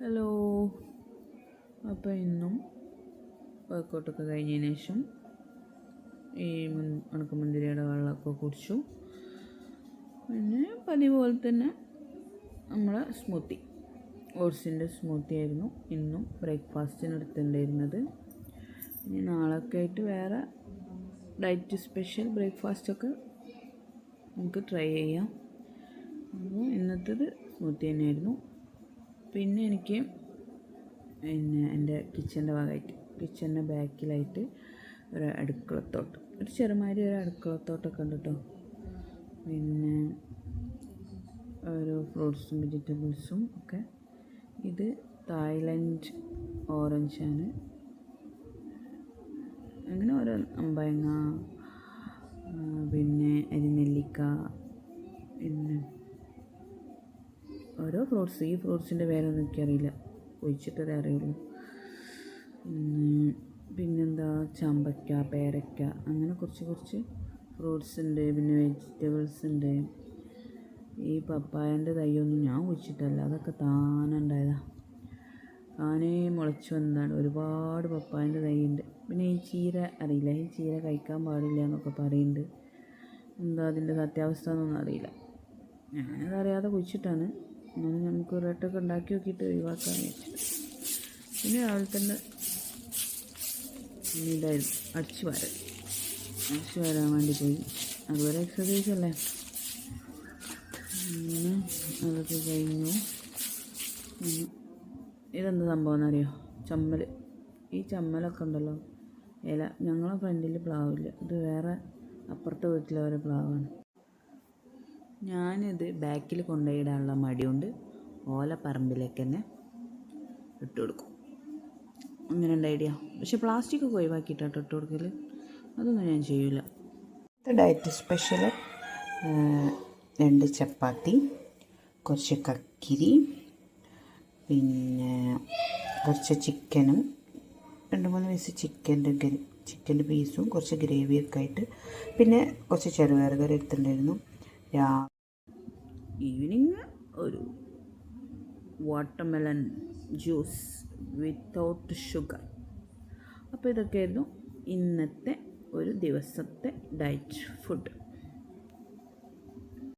Hello. അപ്പോൾ ഇന്നും വർക്കൗട്ടൊക്കെ കഴിഞ്ഞതിന് ശേഷം ഈ മുൻ ഉണക്കമുന്തിരിയുടെ വെള്ളമൊക്കെ കുടിച്ചു. പിന്നെ പതിവ് പോലെ തന്നെ നമ്മളെ സ്മൂത്തി ഓട്സിന്റെ സ്മൂത്തി ആയിരുന്നു ഇന്നും ബ്രേക്ക്ഫാസ്റ്റിന് എടുത്തിട്ടുണ്ടായിരുന്നത്. ഇനി നാളൊക്കെ ആയിട്ട് വേറെ ഡയറ്റ് സ്പെഷ്യൽ ബ്രേക്ക്ഫാസ്റ്റൊക്കെ നമുക്ക് ട്രൈ ചെയ്യാം. അപ്പോൾ ഇന്നത്തേത് സ്മൂത്തി തന്നെയായിരുന്നു. പിന്നെ എനിക്ക് പിന്നെ എന്റെ കിച്ചന്റെ ഭാഗമായിട്ട് കിച്ചന്റെ ബാക്കിലായിട്ട് ഒരു അടുക്കളത്തോട്ടം. ഒരു ചെറുമാതിരി ഒരു അടുക്കളത്തോട്ടമൊക്കെ ഉണ്ട് കേട്ടോ. പിന്നെ ഒരു ഫ്രൂട്ട്സും വെജിറ്റബിൾസും ഒക്കെ. ഇത് തായ്ലൻഡ് ഓറഞ്ചാണ്. അങ്ങനെ ഓരോ അമ്പയങ്ങ പിന്നെ അരിനെല്ലിക്ക പിന്നെ ഓരോ ഫ്രൂട്ട്സ് ഈ ഫ്രൂട്ട്സിന്റെ പേരൊന്നും എനിക്കറിയില്ല. കുഴിച്ചിട്ടതേ അറിയുള്ളൂ. പിന്നെ പിന്നെന്താ? ചമ്പയ്ക്ക പേരയ്ക്ക അങ്ങനെ കുറച്ച് കുറച്ച് ഫ്രൂട്ട്സ് ഉണ്ട്. പിന്നെ വെജിറ്റബിൾസ് ഉണ്ട്. ഈ പപ്പായന്റെ തൈയൊന്നും ഞാൻ കുഴിച്ചിട്ടല്ല. അതൊക്കെ താനുണ്ടായതാ താനേ മുളച്ച് വന്നതാണ്. ഒരുപാട് പപ്പായന്റെ തൈയുണ്ട്. പിന്നെ ഈ ചീര അറിയില്ല. ഈ ചീര കഴിക്കാൻ പാടില്ല എന്നൊക്കെ പറയുന്നുണ്ട്. എന്താ അതിന്റെ സത്യാവസ്ഥ എന്നൊന്നും അറിയില്ല. ഞാനത് അറിയാതെ കുഴിച്ചിട്ടാണ്. എന്നാലും നമുക്ക് ഒരു ഉണ്ടാക്കി നോക്കിയിട്ട് ഒഴിവാക്കാൻ പിന്നെ രാവിലെ തന്നെ ഇതായിരുന്നു അടിച്ചു വരാൻ അടിച്ചു വരാൻ വേണ്ടി പോയി. അതുപോലെ എക്സസൈസ് അല്ലേ? അങ്ങനെ അതൊക്കെ കഴിഞ്ഞു. ഇതെന്ത് സംഭവം എന്നറിയോ ചമ്മൽ ഈ ചമ്മലൊക്കെ ഉണ്ടല്ലോ ഇല. ഞങ്ങളെ ഫ്രണ്ടിൽ പ്ലാവില്ല. ഇത് വേറെ അപ്പുറത്തെ വീട്ടിലെ ഒരു പ്ലാവാണ്. ഞാനിത് ബാക്കിൽ കൊണ്ടുപോയിടാനുള്ള മടിയുണ്ട്. ഓല പറമ്പിലേക്ക് തന്നെ ഇട്ട് കൊടുക്കും. അങ്ങനെ ഉണ്ട് ഐഡിയ പക്ഷെ പ്ലാസ്റ്റിക് ഒക്കെ ഒഴിവാക്കിയിട്ടാട്ടോ ഇട്ട് കൊടുക്കൽ അതൊന്നും ഞാൻ ചെയ്യൂല. ഡയറ്റ് സ്പെഷ്യൽ രണ്ട് ചപ്പാത്തി കുറച്ച് കക്കിരി പിന്നെ കുറച്ച് ചിക്കനും രണ്ട് മൂന്ന് പീസ് ചിക്കന്റെ ചിക്കന്റെ പീസും കുറച്ച് ഗ്രേവിയൊക്കെ ആയിട്ട് പിന്നെ കുറച്ച് ചെറുപയർ കറി എടുത്തിട്ടുണ്ടായിരുന്നു. രാ ഈവനിങ് ഒരു വാട്ടർമെലൺ ജ്യൂസ് വിത്തൗട്ട് ഷുഗർ അപ്പോൾ ഇതൊക്കെയായിരുന്നു ഇന്നത്തെ ഒരു ദിവസത്തെ ഡയറ്റ് ഫുഡ്